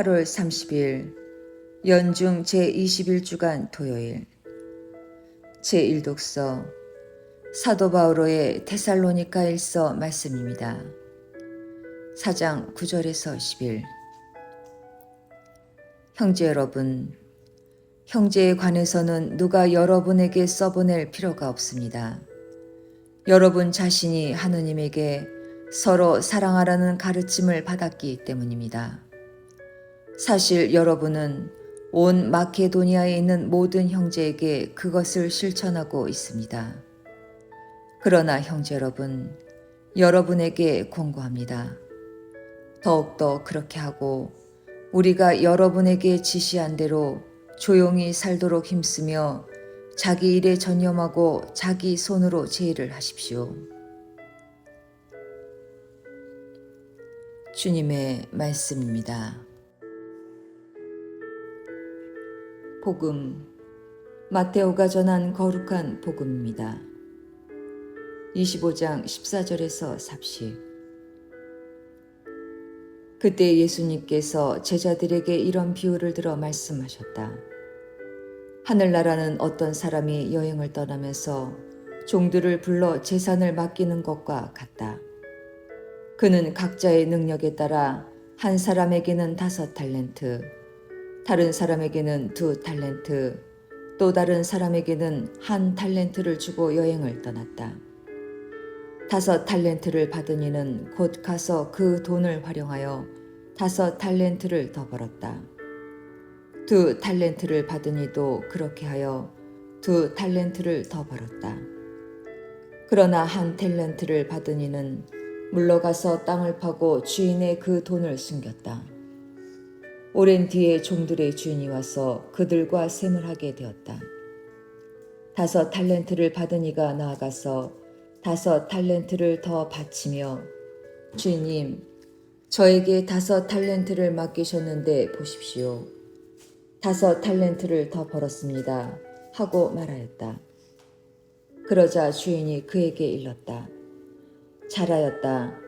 8월 30일 연중 제21주간 토요일 제1독서 사도 바오로의 테살로니카일서 말씀입니다. 4장 9절에서 10일 형제 여러분 형제에 관해서는 누가 여러분에게 써보낼 필요가 없습니다. 여러분 자신이 하느님에게 서로 사랑하라는 가르침을 받았기 때문입니다. 사실 여러분은 온 마케도니아에 있는 모든 형제에게 그것을 실천하고 있습니다. 그러나 형제 여러분, 여러분에게 권고합니다. 더욱더 그렇게 하고 우리가 여러분에게 지시한 대로 조용히 살도록 힘쓰며 자기 일에 전념하고 자기 손으로 제의를 하십시오. 주님의 말씀입니다. 복음 마테오가 전한 거룩한 복음입니다. 25장 14절에서 30 그때 예수님께서 제자들에게 이런 비유를 들어 말씀하셨다. 하늘나라는 어떤 사람이 여행을 떠나면서 종들을 불러 재산을 맡기는 것과 같다. 그는 각자의 능력에 따라 한 사람에게는 다섯 달렌트, 다른 사람에게는 두 달렌트, 또 다른 사람에게는 한 달렌트를 주고 여행을 떠났다. 다섯 달렌트를 받은 이는 곧 가서 그 돈을 활용하여 다섯 달렌트를 더 벌었다. 두 달렌트를 받은 이도 그렇게 하여 두 달렌트를 더 벌었다. 그러나 한 탤런트를 받은 이는 물러가서 땅을 파고 주인의 그 돈을 숨겼다. 오랜 뒤에 종들의 주인이 와서 그들과 셈을 하게 되었다. 다섯 달렌트를 받은 이가 나아가서 다섯 달렌트를 더 바치며 주인님, 저에게 다섯 달렌트를 맡기셨는데 보십시오. 다섯 달렌트를 더 벌었습니다. 하고 말하였다. 그러자 주인이 그에게 일렀다. 잘하였다.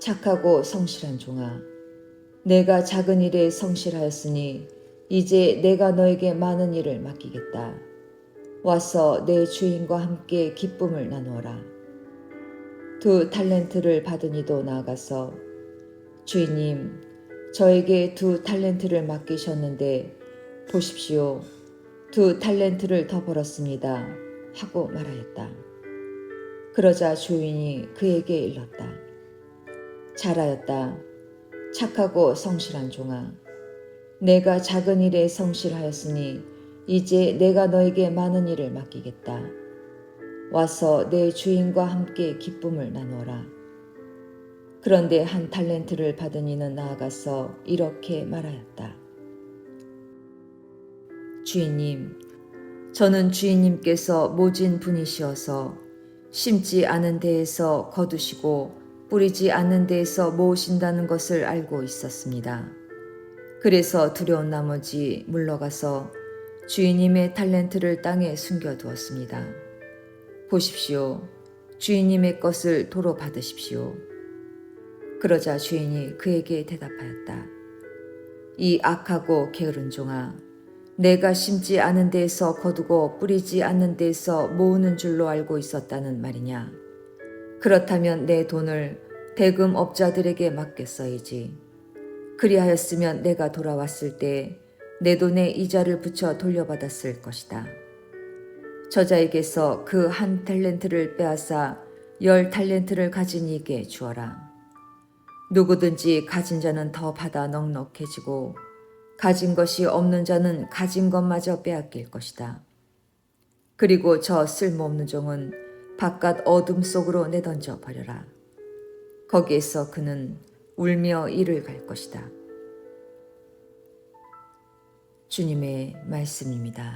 착하고 성실한 종아. 내가 작은 일에 성실하였으니 이제 내가 너에게 많은 일을 맡기겠다. 와서 내 주인과 함께 기쁨을 나누어라. 두 달렌트를 받은 이도 나아가서 주인님, 저에게 두 달렌트를 맡기셨는데 보십시오. 두 달렌트를 더 벌었습니다. 하고 말하였다. 그러자 주인이 그에게 일렀다. 잘하였다. 착하고 성실한 종아. 내가 작은 일에 성실하였으니 이제 내가 너에게 많은 일을 맡기겠다. 와서 내 주인과 함께 기쁨을 나누어라. 그런데 한 달렌트를 받은 이는 나아가서 이렇게 말하였다. 주인님, 저는 주인님께서 모진 분이시어서 심지 않은 데에서 거두시고 뿌리지 않는 데에서 모으신다는 것을 알고 있었습니다. 그래서 두려운 나머지 물러가서 주인님의 탤런트를 땅에 숨겨두었습니다. 보십시오. 주인님의 것을 도로 받으십시오. 그러자 주인이 그에게 대답하였다. 이 악하고 게으른 종아, 내가 심지 않은 데에서 거두고 뿌리지 않는 데에서 모으는 줄로 알고 있었다는 말이냐. 그렇다면 내 돈을 대금 업자들에게 맡겼어야지. 그리하였으면 내가 돌아왔을 때 내 돈에 이자를 붙여 돌려받았을 것이다. 저자에게서 그 한 탤런트를 빼앗아 열 탤런트를 가진 이에게 주어라. 누구든지 가진 자는 더 받아 넉넉해지고 가진 것이 없는 자는 가진 것마저 빼앗길 것이다. 그리고 저 쓸모없는 종은 바깥 어둠 속으로 내던져 버려라. 거기에서 그는 울며 이를 갈 것이다. 주님의 말씀입니다.